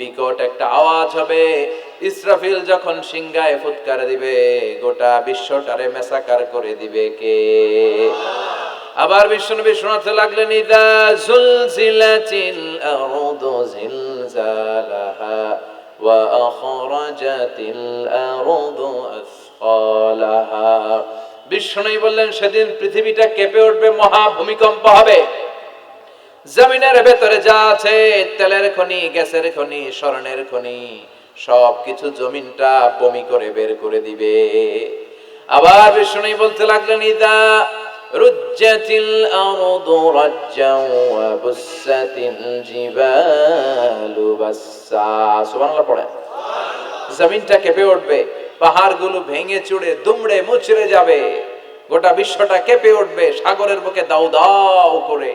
বিকট একটা আওয়াজ হবে। ইসরাফিল যখন সিংগায় ফুৎকার দিবে, গোটা বিশ্বটারে মেসাকার করে দিবে কে? আবার বিশ্বনবী শোনাতে লাগলেন, ইদা জুলজিলাতিল আরদু জিলজালাহা ওয়া আখরাজাতিল আরদু আসফালাহা। বিশ্বনবী বললেন, সেদিন পৃথিবীটা কেঁপে উঠবে, মহা ভূমিকম্প হবে। জমিনের ভেতরে যা আছে, তেলের খনি, গ্যাসের খনি, স্বর্ণের খনি সব কিছু জমিনটা বমি করে বের করে দিবে। আবার বিষ্ণু বলতে লাগলেন, ইদা পড়ে। জমিনটা কেঁপে উঠবে, পাহাড়গুলো ভেঙে চুড়ে, দুমড়ে মুচড়ে যাবে। গোটা বিশ্বটা কেঁপে উঠবে, সাগরের বুকে দাউ দাউ করে।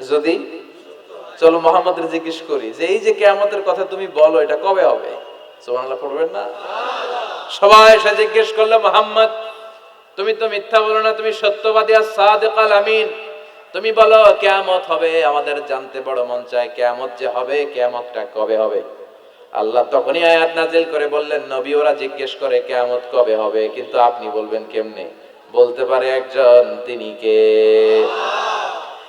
যদি, চলো মোহাম্মদের জিজ্ঞেস করি, যে এই যে কেয়ামতের কথা তুমি বলো, এটা কবে হবে? সুবহানাল্লাহ পড়বেন না? সবাই এসে জিজ্ঞেস করল, মোহাম্মদ, তুমি তো মিথ্যা বলো না, তুমি সত্যবাদী আর সাদেকাল আমিন। তুমি বলো, কেয়ামত হবে, আমাদের জানতে বড় মন চায়, কেয়ামত যে হবে, কেয়ামতটা কবে হবে? আল্লাহ তখনই আয়াত নাজিল করে বললেন, নবী ওরা জিজ্ঞেস করে, কেয়ামত কবে হবে? কিন্তু আপনি বলবেন, কেমনে? বলতে পারে একজন, তিনি কে?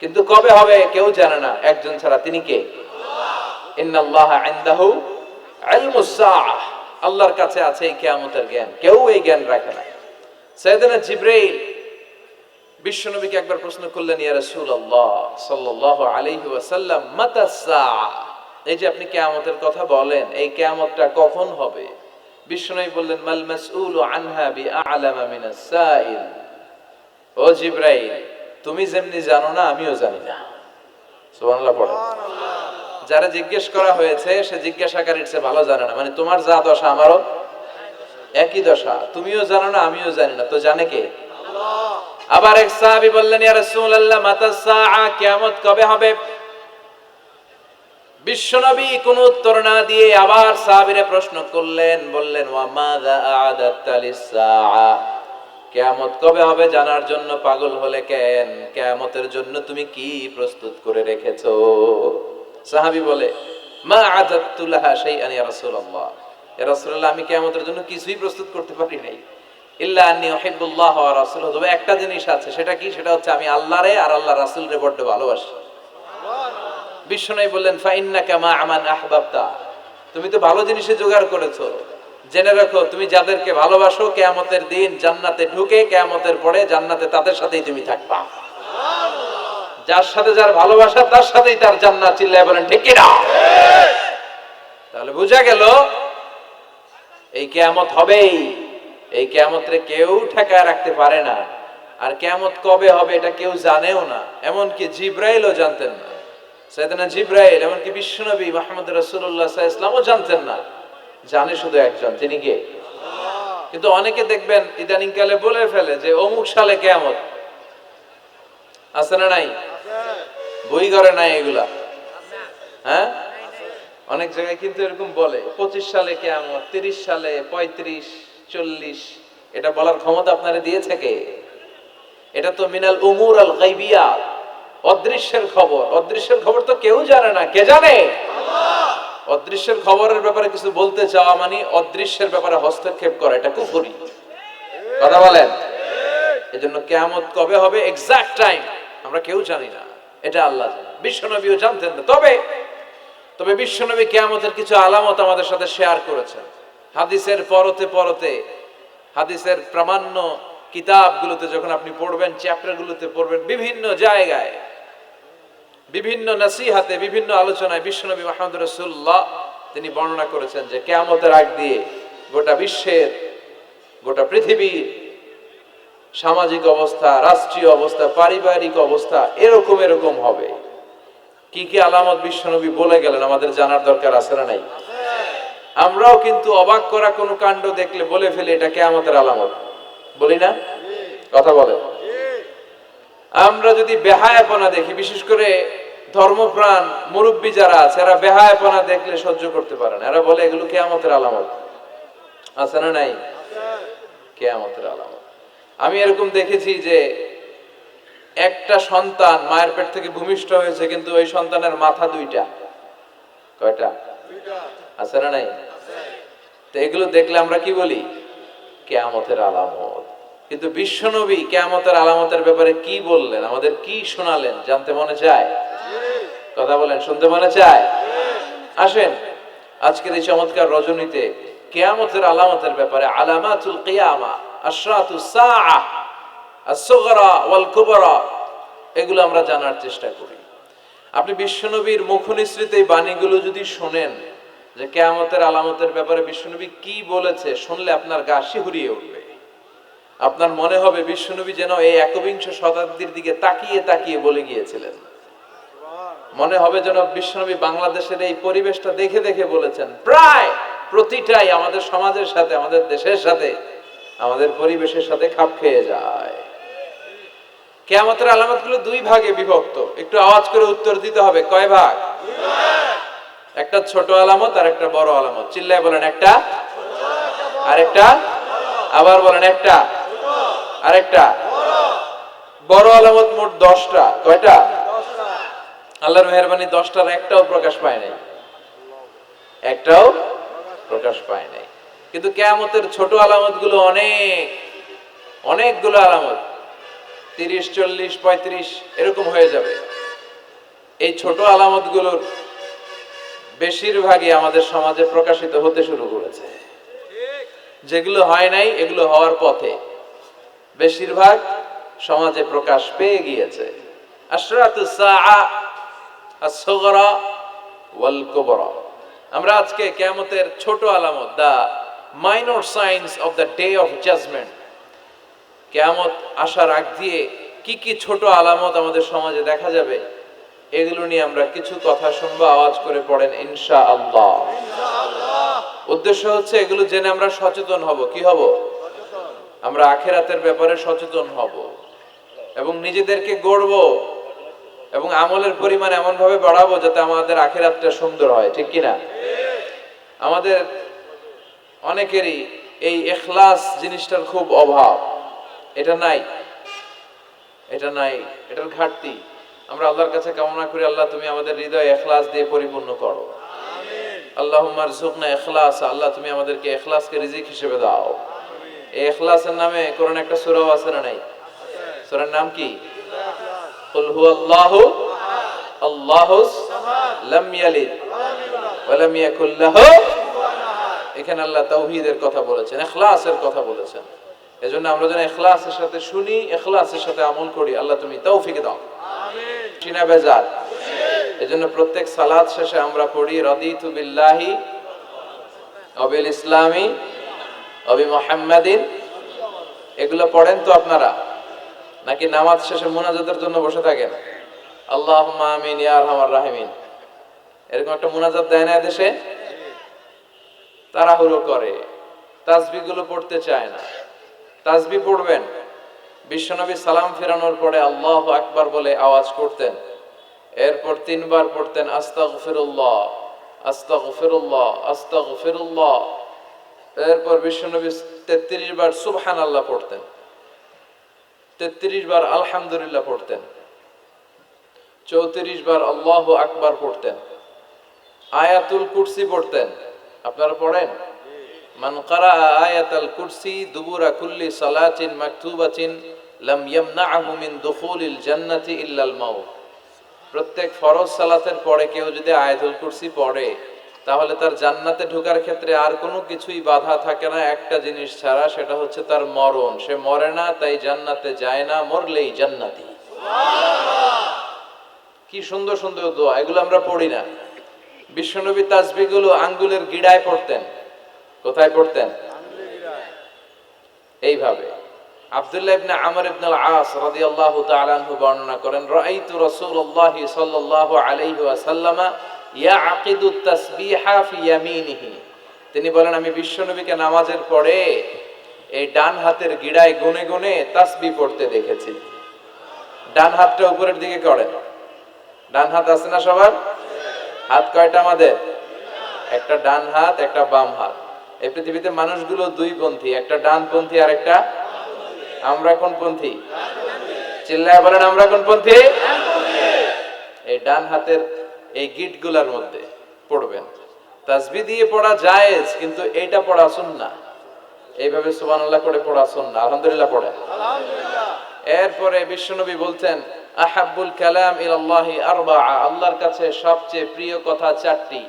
কিন্তু কবে হবে কেউ জানে না। একজন ছাড়া তিনি কে? আল্লাহর কাছে আছে এই কিয়ামতের জ্ঞান। কেউ এই জ্ঞান রাখে না। সাইয়েদনা জিবরাইল বিশ্বনবীকে একবার প্রশ্ন করলেন, ইয়া রাসূলুল্লাহ সাল্লাল্লাহু আলাইহি ওয়াসাল্লাম, মাতা এই যে আপনি কিয়ামতের কথা বলেন, এই কিয়ামতটা কখন হবে? বিশ্বনবী বললেন, মাল মাসউলু আনহা বিআলামা মিনাস সাইল। ও জিবরাইল তুমি যেমনি জানো না, আমিও জানি না। যারা জিজ্ঞেস করা হয়েছে, সে জিজ্ঞাসাকারীর চেয়ে ভালো জানে না। মানে তোমার যা দশা, আমারও একই দশা। তুমিও জানো না, আমিও জানি না। তো জানে কে? আবার এক সাহাবী বললেন, ইয়া রাসূলুল্লাহ কিয়ামত কবে হবে? বিশ্বনবী কোন উত্তর না দিয়ে আবার সাহাবীরে প্রশ্ন করলেন, বললেন, ওয়া মাযা লিস-সাআ কেয়ামত কবে হবে জানার জন্য পাগল হলে কেন? কেয়ামতের জন্য তুমি কি প্রস্তুত করে রেখেছো? সাহাবী বলে, মা রাসূলুল্লাহ। রাসূলুল্লাহ, আমি জন্য কিছুই প্রস্তুত করতে পারি নাই। ইল্লা উহিব্বুল্লাহ ওয়া তবে একটা জিনিস আছে, সেটা কি? সেটা হচ্ছে আমি আল্লাহরে আর আল্লাহ রাসূলরে বড্ড ভালোবাসি। বিশ্বনবী বললেন, ফা ইন্নাকা মা আমান আহবাবতা। তুমি তো ভালো জিনিসে জোগাড় করেছ। জেনে রাখো, তুমি যাদেরকে ভালোবাসো, কেয়ামতের দিন জান্নাতে ঢুকে, কেয়ামতের পরে জান্নাতে তাদের সাথেই তুমি থাকবা। যার সাথে যার ভালোবাসা, তার সাথেই তার জান্নাত, চিল্লায় বলেন, ঠিক কিনা? তাহলে বোঝা গেল, এই কেয়ামত হবেই। এই কেয়ামতরে কেউ ঠেকায় রাখতে পারে না। আর কেয়ামত কবে হবে এটা কেউ জানেও না। এমনকি জিব্রাইলও জানতেন না। সৈয়দনা জিব্রাইল, এমনকি বিশ্বনবী মাহমুদ আলাইহি ওয়াসাল্লামও জানতেন না। জানে শুধু একজন, তিনি কে? কিন্তু অনেকে দেখবেন ইদানিং কালে বলে ফেলে যে অমুক সালে কেয়ামত। আছে না নাই? বই ঘরে নাই এগুলা। হ্যাঁ? অনেক জায়গায় কিন্তু এরকম বলে, পঁচিশ সালে কেমন তিরিশ সালে পঁয়ত্রিশ, চল্লিশ, এটা বলার ক্ষমতা আপনারা দিয়েছে কে? এটা তো মিনাল উমুর আল গাইবিয়া, অদৃশ্যের খবর। অদৃশ্যের খবর তো কেউ জানে না। কে জানে? অদৃশ্যের খবরের ব্যাপারে কিছু বলতে চাওয়া মানে অদৃশ্যের ব্যাপারে হস্তক্ষেপ করা, এটা কুফুরি। কথা বলেন? এজন্য কেয়ামত কবে হবে? এক্সাক্ট টাইম আমরা কেউ জানি না। এটা আল্লাহ বিশ্বনবীও জানতেন না। তবে তবে বিশ্বনবী কেয়ামতের কিছু আলামত আমাদের সাথে শেয়ার করেছেন। হাদিসের পরতে পরতে, হাদিসের প্রামাণ্য কিতাবগুলোতে যখন আপনি পড়বেন চ্যাপ্টারগুলোতে পড়বেন, বিভিন্ন জায়গায় বিভিন্ন নাসিহাতে, বিভিন্ন আলোচনায় বিশ্বনবী মাহমুদ রসুল্লাহ তিনি বর্ণনা করেছেন যে কেয়ামতের আগ দিয়ে গোটা বিশ্বের, গোটা পৃথিবীর সামাজিক অবস্থা, রাষ্ট্রীয় অবস্থা, পারিবারিক অবস্থা এরকম এরকম হবে। কি কি আলামত বিশ্বনবী বলে গেলেন আমাদের জানার দরকার আছে না নাই? আমরাও কিন্তু অবাক করা কোনো কাণ্ড দেখলে বলে ফেলি এটা কেয়ামতের আলামত। বলি না? কথা বলে আমরা যদি বেহায়াপনা দেখি বিশেষ করে ধর্মপ্রাণ মুরব্বী যারা আছে এরা বেহায়াপনা দেখলে সহ্য করতে পারে না। এরা বলে এগুলো কেয়ামতের আলামত। আছে না নাই? কেয়ামতের আলামত। আমি এরকম দেখেছি যে একটা সন্তান মায়ের পেট থেকে ভূমিষ্ঠ হয়েছে কিন্তু ওই সন্তানের মাথা দুইটা। কয়টা? আছে না নাই? তো এগুলো দেখলে আমরা কি বলি? কেয়ামতের আলামত। কিন্তু বিশ্বনবী কেয়ামতের আলামতের ব্যাপারে কি বললেন? আমাদের কি শোনালেন? জানতে মনে চায়? কথা বলেন, শুনতে মনে চায়? আসেন, আজকের এই চমৎকার রজনীতে কেয়ামতের আলামতের ব্যাপারে আলামাতুল কিয়ামা আশরাতুস সাআহ আসগরা ওয়াল কুবরা এগুলো আমরা জানার চেষ্টা করি। আপনি বিশ্বনবীর মুখনিসৃত এই বাণীগুলো যদি শোনেন, যে কেয়ামতের আলামতের ব্যাপারে বিশ্বনবী কি বলেছে, শুনলে আপনার গা শিহুরিয়ে উঠবে। আপনার মনে হবে বিশ্বনবী যেন এই একবিংশ শতাব্দীর দিকে তাকিয়ে তাকিয়ে বলে গিয়েছিলেন। মনে হবে যেন বিশ্বনবী বাংলাদেশের এই পরিবেশটা দেখে দেখে বলেছেন, প্রায় প্রতিটাই আমাদের সমাজের সাথে, আমাদের দেশের সাথে, আমাদের পরিবেশের সাথে খাপ খেয়ে যায়। কেয়ামতের আলামতগুলো দুই ভাগে বিভক্ত। একটু আওয়াজ করে উত্তর দিতে হবে, কয় ভাগ? একটা ছোট আলামত আর একটা বড় আলামত। চিল্লায় বলেন একটা আর একটা আবার বলেন একটা। আরেকটা। বড় আলামত মোট দশটা। কয়টা? আল্লাহর মেহরবানি দশটার একটাও প্রকাশ পায় নাই। একটাও প্রকাশ পায় নাই। কিন্তু কেয়ামতের ছোট আলামতগুলো অনেক, অনেকগুলো আলামত। তিরিশ, চল্লিশ, পঁয়ত্রিশ, এরকম হয়ে যাবে। এই ছোট আলামতগুলোর বেশিরভাগই আমাদের সমাজে প্রকাশিত হতে শুরু করেছে। যেগুলো হয় নাই, এগুলো হওয়ার পথে। বেশিরভাগ সমাজে প্রকাশ পেয়ে গিয়েছে। আমরা আজকে কিয়ামতের ছোট আলামত the minor signs of the day of judgment. কেয়ামত আসার আগ দিয়ে কি কি ছোট আলামত আমাদের সমাজে দেখা যাবে এগুলো নিয়ে আমরা কিছু কথা শুনব আওয়াজ করে পড়েন ইনশা আল্লাহ উদ্দেশ্য হচ্ছে এগুলো জেনে আমরা সচেতন হব। কি হব? আমরা আখেরাতের ব্যাপারে সচেতন হব এবং নিজেদেরকে গড়ব এবং আমলের পরিমাণ এমন ভাবে বাড়াবো যাতে আমাদের আখেরাতটা সুন্দর হয় ঠিক কিনা আমাদের অনেকেরই এই এখলাস জিনিসটার খুব অভাব। এটা নাই। এটা নাই। এটার ঘাটতি। আমরা আল্লাহর কাছে কামনা করি আল্লাহ তুমি আমাদের হৃদয় এখলাস দিয়ে পরিপূর্ণ করো। আল্লাহ মারজুকনা এখলাস আল্লাহ তুমি আমাদেরকে এখলাসকে রিজিক হিসেবে দাও। এখলাসের নামে কোরআন একটা সূরাও আছে না নাই? সূরার নাম কি? কুল হুয়াল্লাহু আল্লাহুস লাম ইয়ালিদ ওয়া লাম ইয়াকুল লাহু এখানে আল্লাহ তাওহীদের কথা বলেছেন ইখলাসের কথা বলেছেন। এজন্য আমরা যেন ইখলাসের সাথে শুনি ইখলাসের সাথে আমল করি আল্লাহ তুমি তৌফিক দাও। আমিন। সিনা বেজার? এজন্য প্রত্যেক সালাত শেষে আমরা পড়ি রাদিতু বিল্লাহি অবিল ইসলামি অবি মুহাম্মাদিন, এগুলো পড়েন তো আপনারা? নাকি নামাজ শেষে মোনাজাতের জন্য বসে থাকেন? আল্লাহুম্মা আমিন, ইয়া আরহামার রাহিমিন। এরকম একটা মোনাজাত দেয় না দেশে তাড়াহুড়ো করে। তাসবিগুলো পড়তে চায় না। তাসবি পড়বেন। বিশ্বনবী সালাম ফেরানোর পরে আল্লাহ আকবার বলে আওয়াজ করতেন। এরপর তিনবার পড়তেন, আস্তাগফিরুল্লাহ আস্তাগফিরুল্লাহ আস্তাগফিরুল্লাহ। এরপর বিশ্বনবী তেত্রিশ বার সুবহান আল্লাহ পড়তেন। তেত্রিশ বার আলহামদুলিল্লাহ পড়তেন। চৌত্রিশ বার আল্লাহ আকবার পড়তেন। আয়াতুল কুরসি পড়তেন। আপনারা পড়েন? মান কারা কুরসি দুবুরা কুল্লি সালাতিন মাকতুবাতিন লাম ইয়ামনাহু মিন দুখুলিল জান্নাতি ইল্লাল মাউত। প্রত্যেক ফরজ সালাতের পরে কেউ যদি আয়াতুল কুরসি পড়ে তাহলে তার জান্নাতে ঢোকার ক্ষেত্রে আর কোনো কিছুই বাধা থাকে না। একটা জিনিস ছাড়া সেটা হচ্ছে তার মরণ। সে মরে না, তাই জান্নাতে যায় না, মরলেই জান্নাতি। কি সুন্দর সুন্দর দোয়া। এগুলো আমরা পড়ি না। বিশ্বনবী তাসবিগুলো আঙ্গুলের গিড়ায় পড়তেন। কোথায় পড়তেন? এইভাবে। আব্দুল্লাহ ইবনে আমর ইবনে আল-আস রাদিয়াল্লাহু তাআলা বর্ণনা করেন, রাআইতু রাসূলুল্লাহ সাল্লাল্লাহু আলাইহি ওয়াসাল্লামা তিনি বলেন, আমি বিশ্বনবীকে নামাজের পরে এই ডান হাতের গিড়ায় গুনে গুনে তাসবি পড়তে দেখেছি। ডান হাতটা উপরের দিকে করেন। ডান হাত আছে না সবার? হাত কয়টা আমাদের? একটা ডান হাত, একটা বাম হাত। এই পৃথিবীতে মানুষগুলো দুই পন্থী, একটা ডান পন্থী আর একটা আমরা কোন পন্থী? চিল্লায় বলেন, আমরা কোন পন্থী? এই ডান হাতের এই গিটগুলার মধ্যে পড়বেন। তাজবি দিয়ে পড়া জায়েজ কিন্তু এটা পড়া সুন্না এইভাবে সুবহানাল্লাহ করে পড়া সুন্না আলহামদুলিল্লাহ পড়ে এরপরে বিশ্বনবী বলতেন আহাব্বুল কালাম ইলাল্লাহি আরবাআ। আল্লাহর কাছে সবচেয়ে প্রিয় কথা চারটি।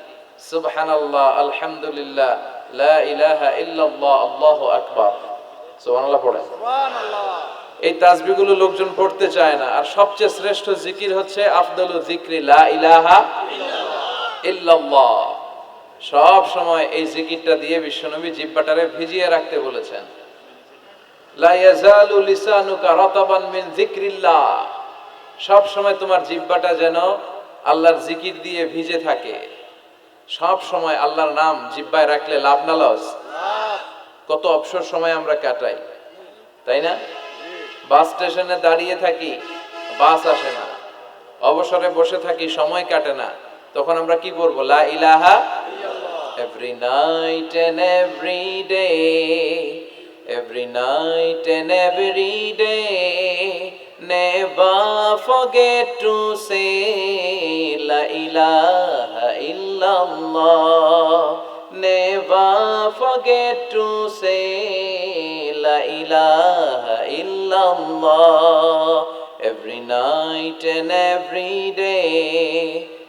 সুবহানাল্লাহ আলহামদুলিল্লাহ লা ইলাহা ইল্লাল্লাহ আল্লাহু আকবার। সুবহানাল্লাহ পড়েন। এই তাসবিহগুলো লোকজন পড়তে চায় না। আর সবচেয়ে শ্রেষ্ঠ জিকির হচ্ছে, আফদলু জিকরি লা ইলাহা সব সময় এই জিকিরটা দিয়ে বিশ্বনবী জিব্বাটারে ভিজিয়ে রাখতে বলেছেন। লা ইয়াজালু সব সময় তোমার জিব্বাটা যেন আল্লাহর জিকির দিয়ে ভিজে থাকে। সব সময় আল্লাহর নাম জিব্বায় রাখলে লাভ না লস। কত অবসর সময় আমরা কাটাই। তাই না? বাস স্টেশনে দাঁড়িয়ে থাকি, বাস আসে না। অবসরে বসে থাকি, সময় কাটে না। তখন আমরা কি করব Laha every night and every day, every night and every day, never forget to say. লা ইলাহা ইল্লাল্লাহ, never forget to say. Ilaha illallah every night and every day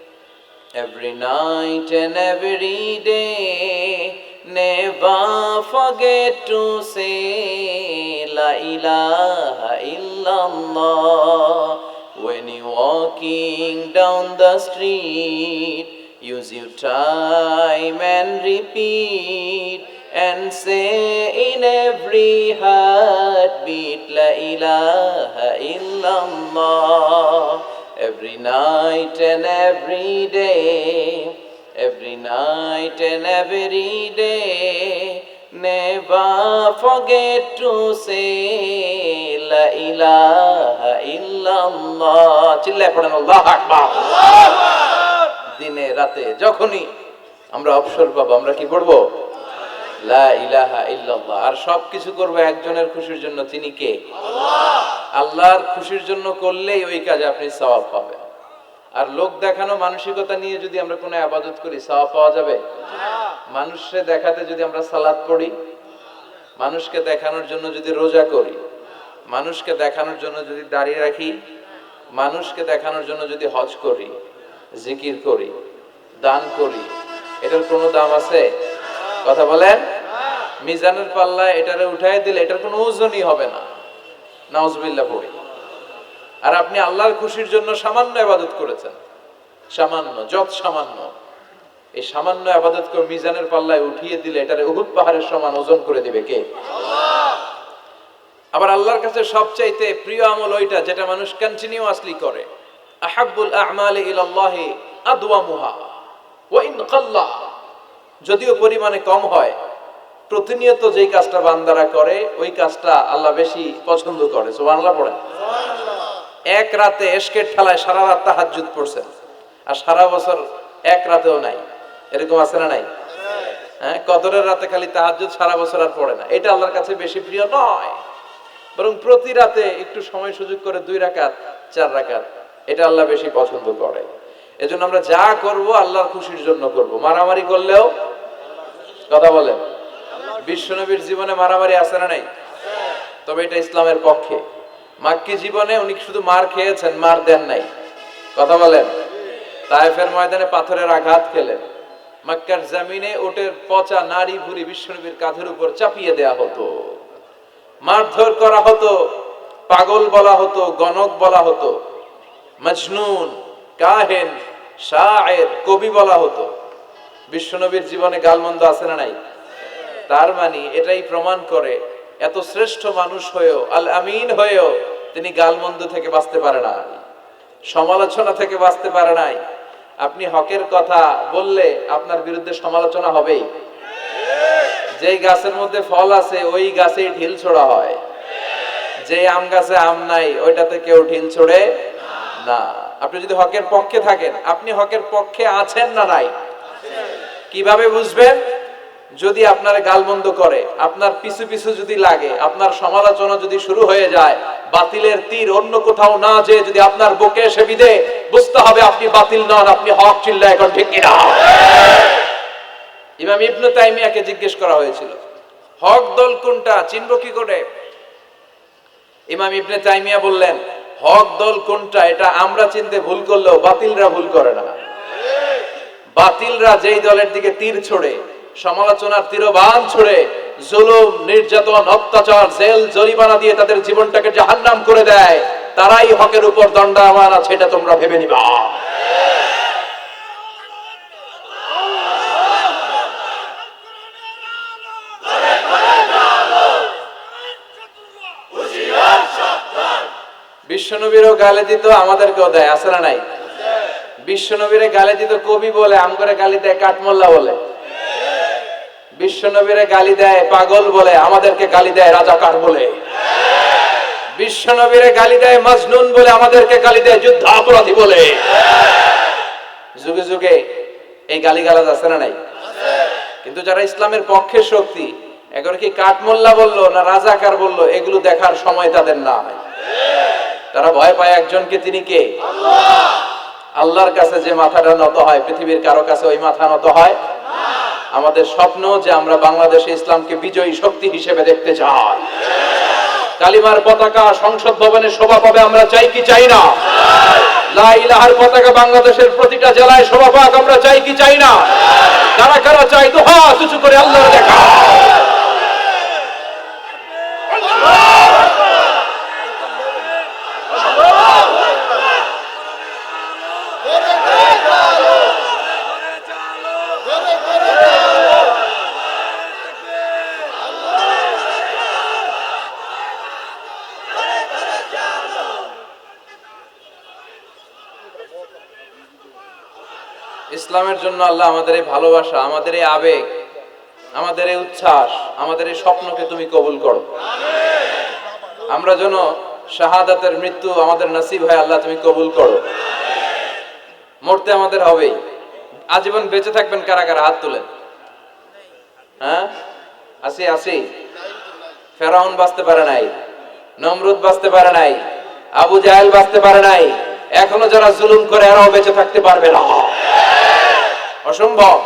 every night and every day. Never forget to say La ilaha illallah. When you're walking down the street, use your time and repeat and say in every heartbeat La ilaha illallah every night and every day, every night and every day. Never forget to say La ilaha illallah. চিল্লায় পড়েন আল্লাহ আকবার দিনে রাতে যখনই আমরা অবসর পাবো আমরা কি পড়ব লা ইলাহা ইল্লাল্লাহ। আর সব কিছু করব একজনের খুশির জন্য তিনি কে? আল্লাহর খুশির জন্য করলেই ওই কাজে আপনি সওয়াব পাবেন। আর লোক দেখানো মানসিকতা নিয়ে যদি আমরা কোনো আবাদত করি সওয়াব পাওয়া যাবে? মানুষকে দেখাতে যদি আমরা সালাদ পড়ি মানুষকে দেখানোর জন্য যদি রোজা করি মানুষকে দেখানোর জন্য যদি দাঁড়িয়ে রাখি মানুষকে দেখানোর জন্য যদি হজ করি জিকির করি দান করি এটার কোনো দাম আছে? কথা বলেন? মিজানের পাল্লায় এটারে উঠাই দিলে এটার কোনো ওজনই হবে না। নাউজবিল্লা পড়ি। আর আপনি আল্লাহর খুশির জন্য সামান্য আবাদত করেছেন। সামান্য, যত সামান্য। এই সামান্য আবাদত করে মিজানের পাল্লায় উঠিয়ে দিলে এটারে উহুদ পাহাড়ের সমান ওজন করে দিবে কে? আবার আল্লাহর কাছে সবচাইতে প্রিয় আমল ওইটা, যেটা মানুষ কন্টিনিউয়াসলি করে। আহাব্বুল আ'মালি ইলাল্লাহি আদওয়ামুহা, ওয়া ইন কাল্লা। যদিও পরিমাণে কম হয় প্রতিনিয়ত যেই কাজটা বান্দারা করে ওই কাজটা আল্লাহ বেশি পছন্দ করে। সুবহানাল্লাহ পড়েন। এক রাতে এসকের ঠেলায় সারা রাত তাহাজ্জুদ পড়ছেন। আর সারা বছর এক রাতেও নাই। এরকম আছে না নাই? হ্যাঁ কদরের রাতে খালি তাহাজ্জুদ সারা বছর আর পড়ে না। এটা আল্লাহর কাছে বেশি প্রিয় নয়। বরং প্রতি রাতে একটু সময় সুযোগ করে দুই রাকাত চার রাকাত এটা আল্লাহ বেশি পছন্দ করে। এজন্য আমরা যা করব আল্লাহর খুশির জন্য করব। মারামারি করলেও কথা বলেন। বিশ্বনবীর জীবনে মারামারি আছে না নাই? তবে এটা ইসলামের পক্ষে। মাক্কি জীবনে উনি শুধু মার খেয়েছেন, মার দেন নাই। কথা বলেন? তায়েফের ময়দানে পাথরের আঘাত খেলেন মাক্কার জমিনে ওটের পচা নারী ভুরি বিশ্বনবীর কাঁধের উপর চাপিয়ে দেয়া হতো। মারধর করা হতো, পাগল বলা হতো, গণক বলা হতো। মজনুন, কাহেন, শায়ের, কবি বলা হতো। বিশ্বনবীর জীবনে গালমন্দ আছে না নাই? তার মানে এটাই প্রমাণ করে এত শ্রেষ্ঠ মানুষ হয়েও, আল আমিন হয়েও তিনি গালমন্দ থেকে বাঁচতে পারে না। সমালোচনা থেকে বাঁচতে পারে নাই। আপনি হকের কথা বললে আপনার বিরুদ্ধে সমালোচনা হবেই। যেই গাছের মধ্যে ফল আছে, ওই গাছেই ঢিল ছোড়া হয়। যে আম গাছে আম নাই, ওইটাতে কেউ ঢিল ছোড়ে না। আপনি যদি হকের পক্ষে থাকেন, আপনি হকের পক্ষে আছেন না নাই? কীভাবে বুঝবেন? যদি আপনার গালমন্দ করে, আপনার পিছু পিছু যদি লাগে, আপনার সমালোচনা যদি শুরু হয়ে যায়, বাতিলের তীর অন্য কোথাও না যে যদি আপনার বুকে এসে বিদে বুঝতে হবে আপনি বাতিল নন, আপনি হক চিল্লা এখন ঠিক কিনা। ইমাম ইবনু তাইমিয়াকে জিজ্ঞেস করা হয়েছিল, হক দল কোনটা, চিনব কি করে? ইমাম ইবনে তাইমিয়া বললেন, হক দল কোনটা, এটা আমরা চিনতে ভুল করলেও বাতিলরা ভুল করে না। বাতিলরা যেই দলের দিকে তীর ছোড়ে সমালোচনার তীরবান ছুড়ে জুলুম, নির্যাতন, অত্যাচার, জেল, জরিমানা দিয়ে তাদের জীবনটাকে জাহান্নাম করে দেয়। তারাই হকের উপর দণ্ডায়মান আছে, এটা তোমরা ভেবে নিবা। বিশ্বনবীরও গালে দিত, আমাদেরকেও দেয়, আছে না নাই? বিশ্বনবীরে গালে দিত কবি বলে আম করে গালি দেয় কাঠমোল্লা বলে। বিশ্বনবীরে গালি দেয় পাগল বলে আমাদেরকে গালি দেয় রাজাকার বলে। বিশ্বনবীরে গালি দেয় মাজনুন বলে আমাদেরকে গালি দেয় যুদ্ধ অপরাধী বলে। যুগে যুগে এই গালি গালাজ আছে না নাই? কিন্তু যারা ইসলামের পক্ষে শক্তি এখন কি কাঠমোল্লা বলল না রাজাকার বলল এগুলো দেখার সময় তাদের নাই। তারা ভয় পায় একজনকে তিনি কে? আল্লাহর কাছে যে মাথাটা নত হয় পৃথিবীর কারও কাছে ওই মাথা নত হয় আমাদের স্বপ্ন যে আমরা বাংলাদেশে ইসলামকে বিজয়ী শক্তি হিসেবে দেখতে চাই। কালিমার পতাকা সংসদ ভবনে শোভা পাবে, আমরা চাই কি চাই না? লাইলাহার পতাকা বাংলাদেশের প্রতিটা জেলায় শোভা পাক, আমরা চাই কি চাই না? কারা কারা চাই হা কিছু করে আল্লাহ দেখা। ইসলামের জন্য আল্লাহ আমাদের এই ভালোবাসা, আমাদের এই আবেগ, আমাদের এই উচ্ছ্বাস, আমাদের এই স্বপ্নকে তুমি কবুল করো। আমরা যেন শাহাদাতের মৃত্যু আমাদের নসিব হয়, আল্লাহ তুমি কবুল করো। মরতে আমাদের হবেই। আজীবন বেঁচে থাকবেন কারা কারা? হাত তুলেন। হ্যাঁ? আসি আসি। ফেরাউন বাঁচতে পারে নাই, নমরুদ বাঁচতে পারে নাই, আবু জাহেল বাঁচতে পারে নাই, এখনও যারা জুলুম করে, এরাও বেঁচে থাকতে পারবে না। অসম্ভব।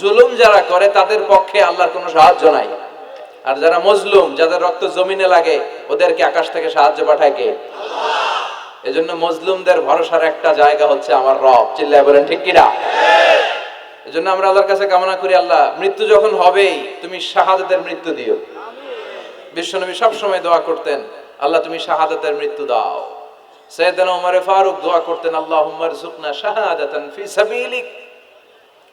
জুলুম যারা করে, তাদের পক্ষে আল্লাহর কোনো সাহায্য নাই। আর যারা মজলুম, যাদের রক্ত জমিনে লাগে, ওদেরকে আকাশ থেকে সাহায্য পাঠায় কে? এজন্য মজলুমদের ভরসার একটা জায়গা হচ্ছে আমার রব। চিল্লায় বলেন, ঠিক কিনা এজন্য আমরা আল্লাহর কাছে কামনা করি, আল্লাহ, মৃত্যু যখন হবেই, তুমি শাহাদাতের মৃত্যু দিও। বিশ্বনবী সবসময় দোয়া করতেন, আল্লাহ, তুমি শাহাদাতের মৃত্যু দাও। সৈয়দনা উমরে ফারুক দোয়া করতেন আল্লাহ উম্মার সুকনা শাহাদাতান ফি সাবিলিক।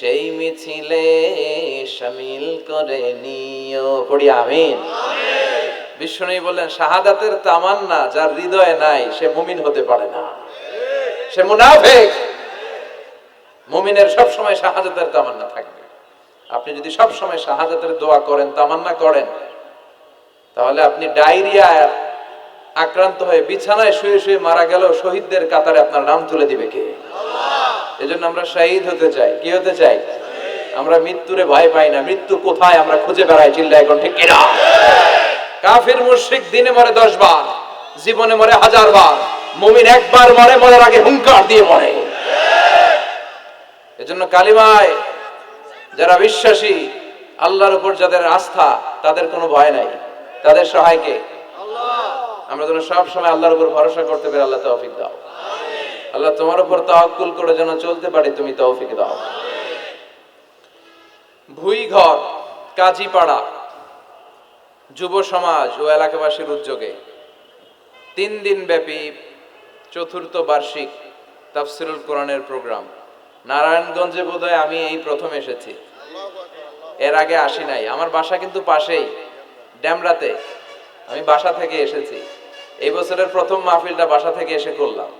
সেই মিছিলে সামিল করে নিও। পড়ি আমিন। বিষ্ণু বললেন, শাহাদাতের তামান্না যার হৃদয়ে নাই, সে মুমিন হতে পারে না। সে মুনাফেক। মুমিনের সব সময় শাহাদাতের তামান্না থাকবে। আপনি যদি সব সময় শাহাদাতের দোয়া করেন, তামান্না করেন, তাহলে আপনি ডায়রিয়া আক্রান্ত হয়ে বিছানায় শুয়ে শুয়ে মারা গেল শহীদদের কাতারে আপনার নাম তুলে দিবে কে? এজন্য আমরা শহীদ হতে চাই। কি হতে চাই? আমরা মৃত্যুরে ভয় পাই না। মৃত্যু কোথায়? আমরা খুঁজে বেড়াই চিল্লা এখন ঠিক কিনা। কাফির মুশরিক দিনে মরে দশ বার জীবনে মরে হাজার বার মুমিন একবার মরে মরার আগে হুঙ্কার দিয়ে মরে। এজন্য কালিমায় যারা বিশ্বাসী আল্লাহর উপর যাদের আস্থা তাদের কোনো ভয় নাই। তাদের সহায়কে আমরা যেন সব সময় আল্লাহর উপর ভরসা করতে পারি আল্লাহ তৌফিক দাও। আল্লাহ তোমার উপর তাওয়াক্কুল করে যেন চলতে পারি, তুমি তৌফিক দাও। ভুই ঘর কাজীপাড়া, যুব সমাজ ও এলাকাবাসীর উদ্যোগে তিন দিন ব্যাপী চতুর্থ বার্ষিক তাফসিরুল কোরআনের প্রোগ্রাম। নারায়ণগঞ্জে বোধহয় আমি এই প্রথম এসেছি। এর আগে আসি নাই। আমার বাসা কিন্তু পাশেই, ড্যামরাতে। আমি বাসা থেকে এসেছি। এই বছরের প্রথম মাহফিলটা বাসা থেকে এসে করলাম।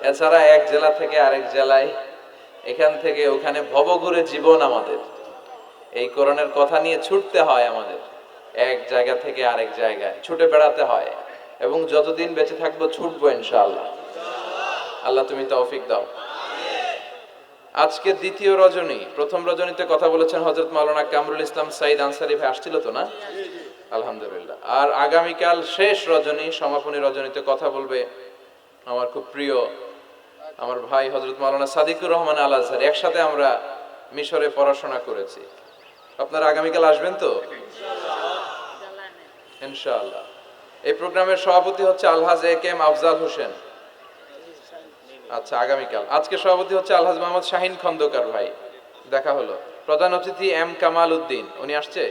এছাড়া এক জেলা থেকে আরেক জেলায়, এখান থেকে ওখানে ভবঘুরে জীবন আমাদের। এই কোরআনের কথা নিয়ে ছুটতে হয় আমাদের। এক জায়গা থেকে আরেক জায়গায় ছুটে বেড়াতে হয় এবং যতদিন বেঁচে থাকব ছুটবো ইনশাআল্লাহ। আল্লাহ তুমি তৌফিক দাও। আজকে দ্বিতীয় রজনী। প্রথম রজনীতে কথা বলেছেন হজরত মাওলানা কামরুল ইসলাম সাইদ আনসারি ভাই, আসছিল তো না? আলহামদুলিল্লাহ। আর আগামীকাল শেষ রজনী, সমাপনী রজনীতে কথা বলবে আমার খুব প্রিয় আমার ভাই হজরত মাওলানা সাদিকুর রহমান আল আজহার একসাথে আমরা মিশরে পড়াশোনা করেছি। আপনারা আগামীকাল আসবেন তো? ইনশাআল্লাহ। এই প্রোগ্রামের সভাপতি হচ্ছে আলহাজ A K M Afzal Hossain. আচ্ছা আগামীকাল। আজকে সভাপতি হচ্ছে আলহাজ মোহাম্মদ শাহিন খন্দকার ভাই। দেখা হলো। প্রধান অতিথি এম কামাল উদ্দিন। উনি আসছে?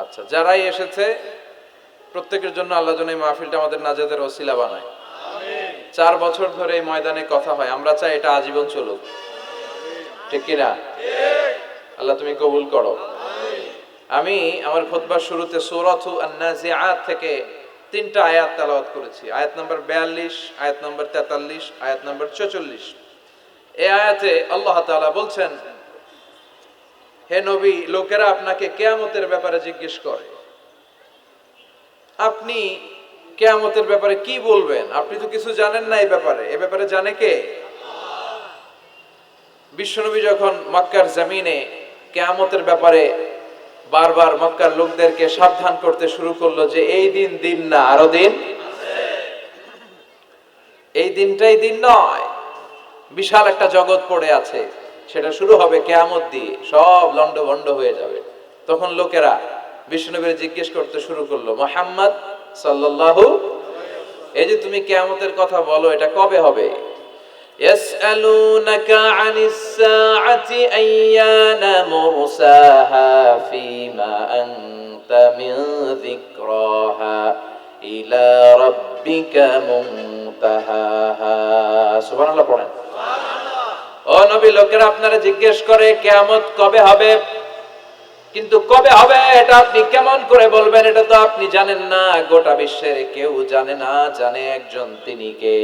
আচ্ছা যারাই এসেছে প্রত্যেকের জন্য আল্লাহ যেন এই মাহফিলটা আমাদের নাজাদের ওসিলা বানায়। চার বছর ধরে এই ময়দানে কথা হয়। আমরা চাই এটা আজীবন চলুক। ঠিক কিনা আল্লাহ তুমি কবুল করো। আমি আমার খুতবার শুরুতে সূরাতু আন-নাজিআত থেকে তিনটা আয়াত তেলাওয়াত করেছি। আয়াত নম্বর 42 আয়াত নম্বর 43 আয়াত নম্বর 44 এই আয়াতে আল্লাহ তাআলা বলছেন, হে নবী, লোকেরা আপনাকে কেয়ামতের ব্যাপারে জিজ্ঞেস করে। আপনি কিয়ামতের ব্যাপারে কি বলবেন? আপনি তো কিছু জানেন না এই ব্যাপারে। এ ব্যাপারে জানে কে? বিশ্বনবী যখন মক্কার জমিনে কেয়ামতের ব্যাপারে বারবার মক্কার লোকদেরকে সাবধান করতে শুরু করল যে, এই দিন দিন না, আরও দিন? এই দিনটাই দিন নয়। বিশাল একটা জগৎ পড়ে আছে। সেটা শুরু হবে কেয়ামত দিয়ে। সব লন্ড ভন্ড হয়ে যাবে। তখন লোকেরা বিষ্ণুনবীর জিজ্ঞেস করতে শুরু করল, মোহাম্মদ সাল্লাল্লাহু এই যে তুমি কেয়ামতের কথা বলো এটা কবে হবে يسألونك عن الساعة أيان مرساها فيما أنت من ذكراها إلى ربك منتهاها سبحان الله পড়েন ও নবী লোকেরা আপনারা জিজ্ঞেস করে কেয়ামত কবে হবে কিন্তু কবে হবে এটা আপনি কেমন করে বলবেন, এটা তো আপনি জানেন না। গোটা বিশ্বের কেউ জানে না, জানে একজন তিনি কে।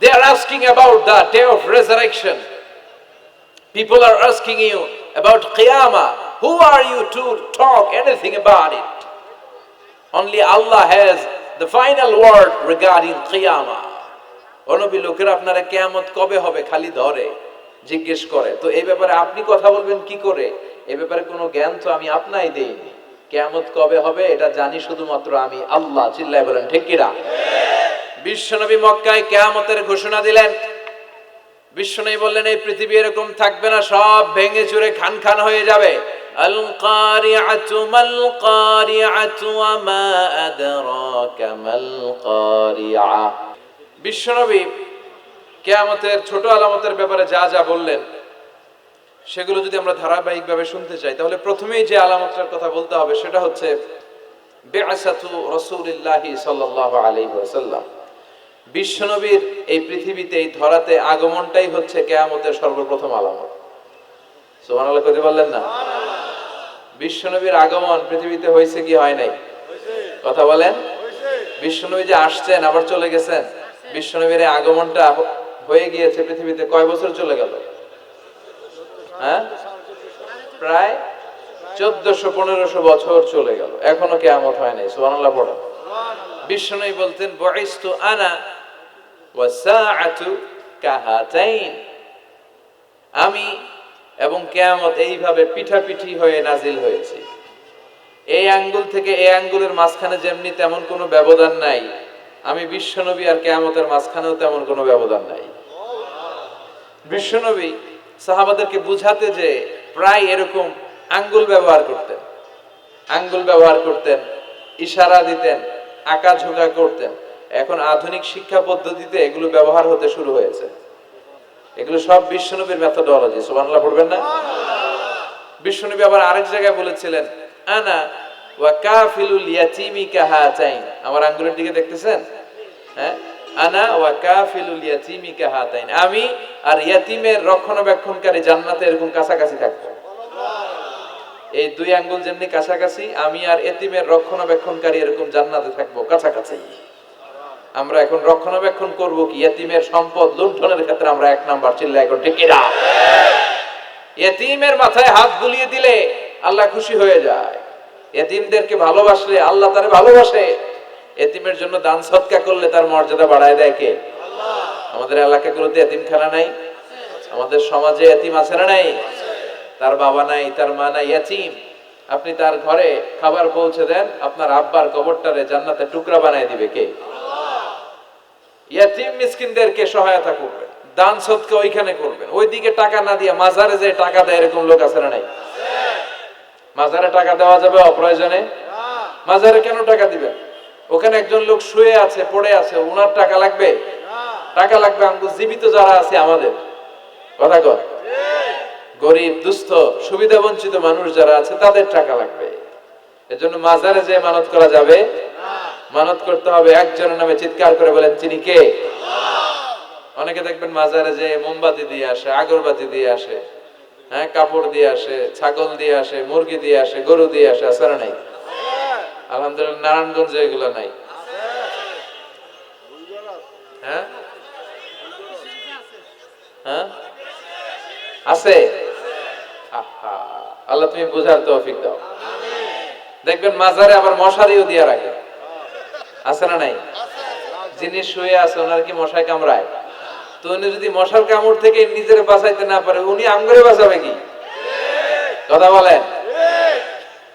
They are asking about the day of resurrection people are asking you about কেয়ামা who are you to talk anything about it only Allah has the final word regarding কেয়ামা অনবী লোকেরা আপনারা কেয়ামত কবে হবে খালি ধরে, জিজ্ঞেস করে। তো এই ব্যাপারে আপনি কথা বলবেন কি করে? এ ব্যাপারে কোনো জ্ঞান তো আমি আপনাই দেইনি। কেমত কবে হবে এটা জানি শুধুমাত্র আমি আল্লাহ চিল্লাই বলেন, ঠিক কিনা? বিশ্বনবী মক্কায় কেয়ামতের ঘোষণা দিলেন। বিশ্বনবী বললেন, এই পৃথিবী এরকম থাকবে না, সব ভেঙে চুরে খান খান হয়ে যাবে। বিশ্বনবী কেয়ামতের ছোট আলামতের ব্যাপারে যা যা বললেন সেগুলো যদি আমরা ধারাবাহিকভাবে শুনতে চাই, তাহলে প্রথমেই যে আলামতটার কথা বলতে হবে সেটা হচ্ছে, বেআসাতু রসুলিল্লাহি সাল্লাল্লাহু আলাইহি ওয়াসাল্লাম। বিশ্বনবীর এই পৃথিবীতে এই ধরাতে আগমনটাই হচ্ছে কেয়ামতের সর্বপ্রথম আলামত। না? বিশ্বনবীর আগমন পৃথিবীতে হয়েছে কি হয় নাই? কথা বলেন? বিশ্বনবী যে আসছেন, আবার চলে গেছেন? বিশ্বনবীর আগমনটা হয়ে গিয়েছে পৃথিবীতে কয় বছর চলে গেল? হ্যাঁ? প্রায় চোদ্দশো, পনেরোশো বছর চলে গেল। এখনও কেয়ামত হয় নাই, সুবহানাল্লাহ পড়া। বিশ্বনবী বলতেন বয়স্তু আনা আমি এবং কেয়ামত এইভাবে পিঠাপিঠি হয়ে নাজিল হয়েছি। এই আঙ্গুল থেকে এই আঙ্গুলের মাঝখানে যেমনি তেমন কোনো ব্যবধান নাই। আমি বিশ্বনবী আর কেয়ামতের মাঝখানেও তেমন কোনো ব্যবধান নাই। বিশ্বনবী সাহাবাদেরকে বুঝাতে যে প্রায় এরকম আঙ্গুল ব্যবহার করতেন। আঙ্গুল ব্যবহার করতেন, ইশারা দিতেন, আঁকা ঝোঁকা করতেন। এখন আধুনিক শিক্ষা পদ্ধতিতে এগুলো ব্যবহার হতে শুরু হয়েছে। এগুলো সব বিশ্বনবীর মেথোডোলজি সুবহানাল্লাহ পড়বেন না? বিশ্বনবী আবার আরেক জায়গায় বলেছিলেন, আনা ওয়া কাফিলুল ইয়াতীমি কাহাতাইন। আমার আঙ্গুলের দিকে দেখতেছেন? হ্যাঁ? আমি আর রক্ষণাবেক্ষণকারী জান্নাতে এরকম কাছাকাছি থাকব। এই দুই আঙ্গুল যেমনি কাছাকাছি, আমি আর এতিমের রক্ষণাবেক্ষণকারী এরকম জান্নাতে থাকব কাছাকাছি। আমরা এখন রক্ষণাবেক্ষণ করব কি এতিমের সম্পদ লুণ্ঠনের ক্ষেত্রে আমরা এক নাম্বার চিল্লা এখন টিকিরা এতিমের মাথায় হাত বুলিয়ে দিলে আল্লাহ খুশি হয়ে যায়। এতিমদেরকে ভালোবাসলে আল্লাহ তারে ভালোবাসে। এতিমের জন্য দান সৎকা করলে তার মর্যাদা বাড়ায় দেয় কে? আমাদের এলাকাগুলোতে এতিমখানা নাই আমাদের সমাজে এতিম আছে না নাই? তার বাবা নাই তার মা নাই এতিম। আপনি তার ঘরে খাবার পৌঁছে দেন আপনার আব্বার কবরটারে জান্নাতে টুকরা বানায় দিবে কে? ইয়াতিম মিসকিনদেরকে সহায়তা করবেন দান সৎকা ওইখানে করবেন ওইদিকে টাকা না দিয়ে মাজারে যে টাকা দেয় এরকম লোক আছে না নাই? মাজারে টাকা দেওয়া যাবে অপ্রয়োজনে? মাজারে কেন টাকা দিবেন? ওখানে একজন লোক শুয়ে আছে, পড়ে আছে, ওনার টাকা লাগবে? টাকা লাগবে আমাদের জীবিত যারা আছে আমাদের। কথা কর গরিব, দুস্থ, সুবিধা বঞ্চিত মানুষ যারা আছে, তাদের টাকা লাগবে। এজন্য মাজারে যে মানত করা যাবে? মানত করতে হবে। একজনের নামে চিৎকার করে বলেন, তিনি কে? অনেকে দেখবেন মাজারে যে মোমবাতি দিয়ে আসে, আগরবাতি দিয়ে আসে হ্যাঁ কাপড় দিয়ে আসে, ছাগল দিয়ে আসে, মুরগি দিয়ে আসে, গরু দিয়ে আসে না নাই? আলহামদুলিল্লাহ, নারায়ণগঞ্জে এগুলো নাই। হ্যাঁ? হ্যাঁ? আছে? আল্লাহ তুমি বুঝার তৌফিক দাও। দেখবেন মাজারে আবার মশারিও দিয়ে রাখে। আছে না নাই? যিনি শুয়ে আছে, ওনার কি মশায় কামড়ায়? তো উনি যদি মশার কামড় থেকে নিজের বাঁচাইতে না পারে, উনি আমগরে বাঁচাবে কি? কথা বলেন।